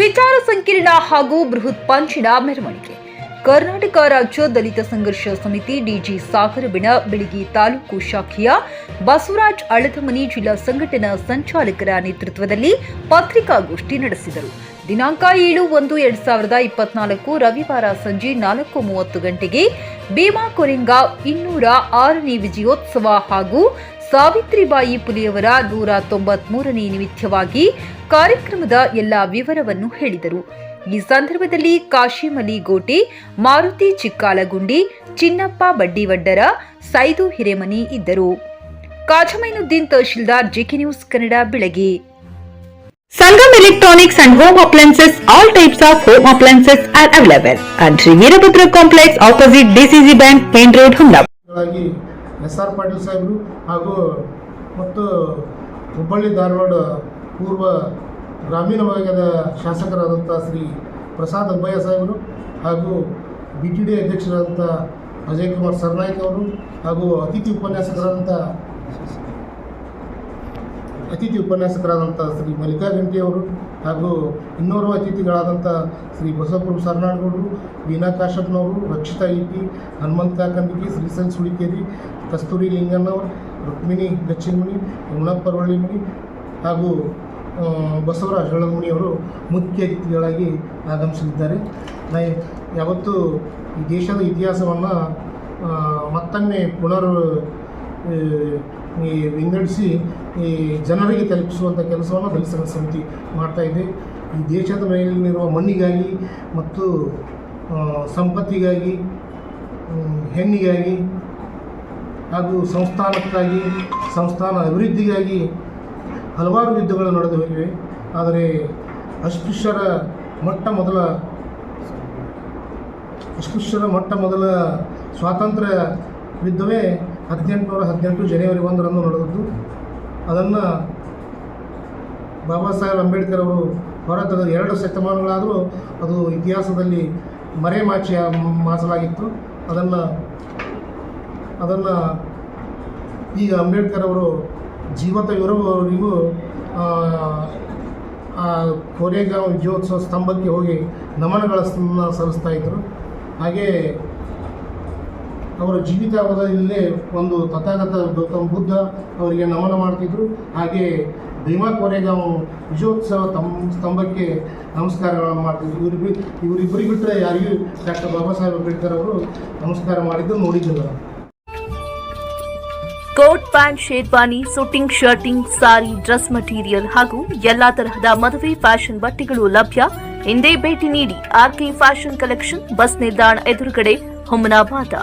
ವಿಚಾರ ಸಂಕಿರಣ ಹಾಗೂ ಬೃಹತ್ ಪಂಚಿನ ಮೆರವಣಿಗೆ. ಕರ್ನಾಟಕ ರಾಜ್ಯ ದಲಿತ ಸಂಘರ್ಷ ಸಮಿತಿ ಡಿಜಿ ಸಾಗರಬಿಣ ಬೆಳಗಿ ತಾಲೂಕು ಶಾಖೆಯ ಬಸವರಾಜ್ ಅಳದಮನಿ ಜಿಲ್ಲಾ ಸಂಘಟನಾ ಸಂಚಾಲಕರ ನೇತೃತ್ವದಲ್ಲಿ ಪತ್ರಿಕಾಗೋಷ್ಠಿ ನಡೆಸಿದರು. ದಿನಾಂಕ ಏಳು ಒಂದು ಎರಡ್ ಸಾವಿರದ ಇಪ್ಪತ್ನಾಲ್ಕು ರವಿವಾರ ಸಂಜೆ ನಾಲ್ಕು ಮೂವತ್ತು ಗಂಟೆಗೆ ಭೀಮಾ ಕೊರೆಂಗ ಇನ್ನೂರ ಆರನೇ ವಿಜಯೋತ್ಸವ ಹಾಗೂ ಸಾವಿತ್ರಿಬಾಯಿ ಪುಲಿಯವರ ನೂರ ತೊಂಬತ್ ಮೂರನೇ ನಿಮಿತ್ತವಾಗಿ ಕಾರ್ಯಕ್ರಮದ ಎಲ್ಲ ವಿವರವನ್ನು ಹೇಳಿದರು. ಈ ಸಂದರ್ಭದಲ್ಲಿ ಕಾಶಿಮಲಿ ಗೋಟಿ ಮಾರುತಿ ಚಿಕ್ಕಾಲಗುಂಡಿ ಚಿನ್ನಪ್ಪ ಬಡ್ಡಿವಡ್ಡರ ಸೈದು ಹಿರೇಮನಿ ಇದ್ದರು. ಕಾಜಮೈನುದ್ದೀನ್ ತಹಶೀಲ್ದಾರ್ ಜಿಕೆ ನ್ಯೂಸ್ ಕನ್ನಡ ಬೆಳಗ್ಗೆ. Sangam electronics and home appliances all types of home appliances are available and Shri Veerabhadra complex opposite DCC bank main road ಹುಂಡಾ S R Patil ಸಾಹೇಬರು ಹಾಗೂ ಮತ್ತು ಹುಬ್ಬಳ್ಳಿ ಧಾರವಾಡ ಪೂರ್ವ ಗ್ರಾಮೀಣ ಭಾಗದ ಶಾಸಕರಾದಂಥ ಶ್ರೀ ಪ್ರಸಾದ್ ಅಬ್ಬಯ್ಯ ಸಾಹೇಬರು ಹಾಗೂ ಬಿ ಟಿ ಡಿ ಅಧ್ಯಕ್ಷರಾದಂಥ ಅಜಯ್ ಕುಮಾರ್ ಸರ್ನಾಯ್ಕ್ ಅವರು ಹಾಗೂ ಅತಿಥಿ ಉಪನ್ಯಾಸಕರಾದಂಥ ಅತಿಥಿ ಉಪನ್ಯಾಸಕರಾದಂಥ ಶ್ರೀ ಮಲ್ಲಿಕಾ ಅವರು ಹಾಗೂ ಇನ್ನೋರ್ವ ಅತಿಥಿಗಳಾದಂಥ ಶ್ರೀ ಬಸವಪ್ರಭು ಸರ್ನಾಡ್ಗೌಡರು, ವೀನಾ ಕಾಶಪ್ಪನವರು ರಕ್ಷಿತಾ ಇಟಿ ಹನುಮಂತ ಕಾಕಂಬಿಕೆ ಶ್ರೀ ಸನ್ ಸುಳಿಕೇರಿ, ಕಸ್ತೂರಿ ಲಿಂಗಣ್ಣವರು, ರುಕ್ಮಿಣಿ ಗಚ್ಚಿನ್ಮುನಿ ಯಮುನಪ್ಪ ಮುನಿ ಹಾಗೂ ಬಸವರಾಜ್ ಹಳಮುನಿಯವರು ಮುಖ್ಯ ಅತಿಥಿಗಳಾಗಿ ಆಗಮಿಸಲಿದ್ದಾರೆ. ನಾ ಯಾವತ್ತೂ ಈ ದೇಶದ ಇತಿಹಾಸವನ್ನು ಮತ್ತೊಮ್ಮೆ ಪುನರ್ ಈ ವಿಂಗಡಿಸಿ ಈ ಜನರಿಗೆ ತಲುಪಿಸುವಂಥ ಕೆಲಸವನ್ನು ದಲಿತ ಸಮಿತಿ ಮಾಡ್ತಾ ಇದೆ. ಈ ದೇಶದ ಮೇಲಿರುವ ಮಣ್ಣಿಗಾಗಿ ಮತ್ತು ಸಂಪತ್ತಿಗಾಗಿ ಹೆಣ್ಣಿಗಾಗಿ ಹಾಗೂ ಸಂಸ್ಥಾನಕ್ಕಾಗಿ, ಸಂಸ್ಥಾನ ಅಭಿವೃದ್ಧಿಗಾಗಿ ಹಲವಾರು ಯುದ್ಧಗಳು ನಡೆದು ಹೋಗಿವೆ. ಆದರೆ ಅಸ್ಪೃಶ್ಯರ ಮೊಟ್ಟ ಮೊದಲ ಅಸ್ಪೃಶ್ಯರ ಮೊಟ್ಟ ಮೊದಲ ಸ್ವಾತಂತ್ರ್ಯ ಯುದ್ಧವೇ ಹದಿನೆಂಟುನೂರ ಹದಿನೆಂಟು ಜನವರಿ ಒಂದರಂದು ನಡೆದದ್ದು. ಅದನ್ನು ಬಾಬಾ ಸಾಹೇಬ್ ಅಂಬೇಡ್ಕರ್ ಅವರು ಹೊರತೆಗೆದು ಎರಡು ಶತಮಾನಗಳಾದರೂ ಅದು ಇತಿಹಾಸದಲ್ಲಿ ಮರೆಮಾಚಿ ಮಾಸಲಾಗಿತ್ತು. ಅದನ್ನು ಅದನ್ನು ಈಗ ಅಂಬೇಡ್ಕರ್ ಅವರು ಜೀವಂತ ಇರುವವರಿಗೂ ಆ, ಆ ಕೋರೆಗಾಂವ್ ವಿಜಯೋತ್ಸವ ಸ್ತಂಭಕ್ಕೆ ಹೋಗಿ ನಮನಗಳನ್ನು ಸಲ್ಲಿಸ್ತಾ ಇದ್ದರು ಹಾಗೆ ಅವರ ಜೀವಿತಾವಧಿಯಲ್ಲೇ ಒಂದು ತಥಾಗತ ಗೌತಮ್ ಬುದ್ಧ ಅವರಿಗೆ ನಮನ ಮಾಡ್ತಿದ್ರು. ಹಾಗೆ ಭೀಮಾ ಕೋರೆಗಾಂವ್ ವಿಜಯೋತ್ಸವ ತಮ್ಮ ಸ್ತಂಭಕ್ಕೆ ನಮಸ್ಕಾರಗಳನ್ನು ಮಾಡ್ತಿದ್ರು. ಇವರಿಬ್ಬರು ಇವರಿಬ್ಬರಿಗೆ ಬಿಟ್ಟರೆ ಯಾರಿಗೂ ಡಾಕ್ಟರ್ ಬಾಬಾ ಸಾಹೇಬ್ ಅಂಬೇಡ್ಕರ್ ಅವರು ನಮಸ್ಕಾರ ಮಾಡಿದ್ದು ನೋಡಿದ್ದಿಲ್ಲ. Coat pant, sherwani, suiting, shirting, sari, dress material ಹಾಗೂ ಎಲ್ಲಾ ತರಹದ ಮದುವೆ ಫ್ಯಾಷನ್ ಬಟ್ಟೆಗಳು ಲಭ್ಯ. ಹಿಂದೆ ಭೇಟಿ ನೀಡಿ ಆರ್ಕೆ ಫ್ಯಾಷನ್ ಕಲೆಕ್ಷನ್ ಬಸ್ ನಿಲ್ದಾಣ ಎದುರುಗಡೆ ಹುಮನಾಬಾದ.